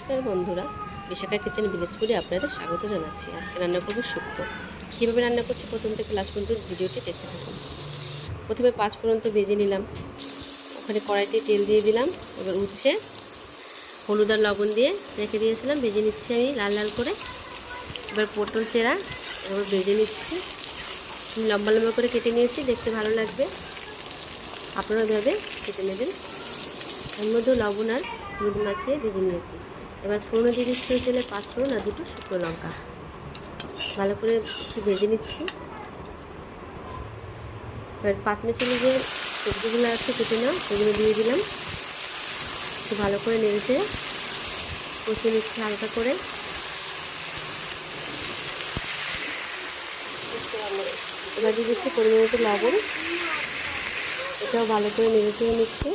নমস্কার বন্ধুরা, বিশাখা কিচেন ভিলেজপুরে আপনাদের স্বাগত জানাচ্ছি। আজকে রান্না করব শুক্তো। কীভাবে রান্না করছি প্রথম থেকে লাস্ট পর্যন্ত ভিডিওটি দেখতে থাকুন। প্রথমে পাঁচ পর্যন্ত ভেজে নিলাম। ওখানে কড়াইতে তেল দিয়ে দিলাম। এবার উঠছে হলুদ আর লবণ দিয়ে রেখে দিয়েছিলাম। ভেজে নিচ্ছি আমি লাল লাল করে। এবার পটল চেরা, এবার ভেজে নিচ্ছি। লম্বা লম্বা করে কেটে নিয়েছি, দেখতে ভালো লাগবে। আপনারা ভাবে কেটে নেবেন। এর মধ্যে লবণ আর হলুদ মাখিয়ে ভেজে নিয়েছি। এবার ফোড়নো দিয়ে দিচ্ছি পাঁচ ফোড়ন আর দুটো শুকনো লঙ্কা। ভালো করে একটু ভেজে নিচ্ছি। এবার পাঁচমিশালি যে সবজিগুলো আছে কেটে নাও, সেগুলো দিয়ে দিলাম। একটু ভালো করে নেড়েছে কষিয়ে নিচ্ছি হালকা করে। এবার দিয়ে দিচ্ছি পরিমাণ মতো লবণ। এটাও ভালো করে নেড়ে নিচ্ছি।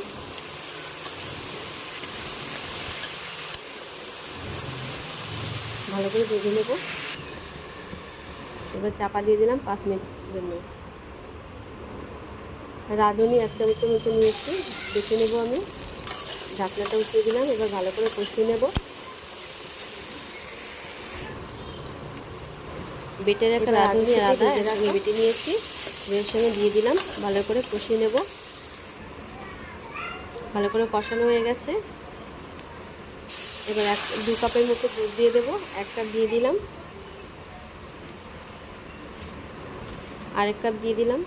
ভালো করে ভেজে নেব। এবার চাপা দিয়ে দিলাম পাঁচ মিনিটের জন্য। রাঁধুনি এক চামচের মতো নিয়েছি দেখে নেব আমি। ঢাকনাটা উঠিয়ে দিলাম এবার ভালো করে কষিয়ে নেব। বেটের একটা রাঁধুনি আর আদা একসঙ্গে বেটে নিয়েছি। এর সঙ্গে দিয়ে দিলাম ভালো করে কষিয়ে নেব। ভালো করে কষানো হয়ে গেছে। এবার এক দু কাপের মতো দুধ দিয়ে দেবো এক কাপ দিয়ে দিলাম। আরেক কাপ দিয়ে দিলাম।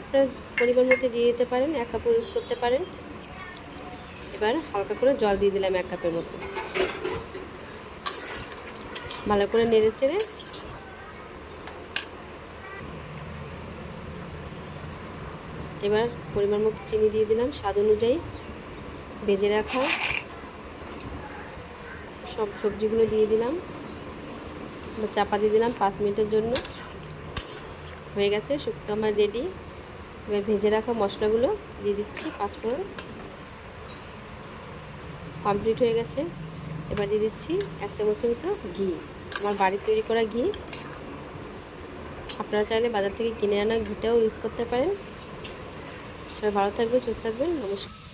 আপনার পরিমাণ মতো দিয়ে দিতে পারেন, এক কাপও ইউজ করতে পারেন। এবার হালকা করে জল দিয়ে দিলাম এক কাপের মতো। ভালো করে নেড়ে চেড়ে এবার পরিমাণ মতো চিনি দিয়ে দিলাম, স্বাদ অনুযায়ী। ভেজে রাখা সব সবজিগুলো দিয়ে দিলাম চাপা দিয়ে দিলাম পাঁচ মিনিটের জন্য। হয়ে গেছে, শুক্তো আমার রেডি এবার ভেজে রাখা মশলাগুলো দিয়ে দিচ্ছি, পাঁচ ফোড়ন। কমপ্লিট হয়ে গেছে। এবার দিয়ে দিচ্ছি এক চামচের মতো ঘি। আমার বাড়ির তৈরি করা ঘি। আপনারা চাইলে বাজার থেকে কিনে আনা ঘিটাও ইউজ করতে পারেন। সবাই ভালো থাকবেন, সুস্থ থাকবেন। নমস্কার।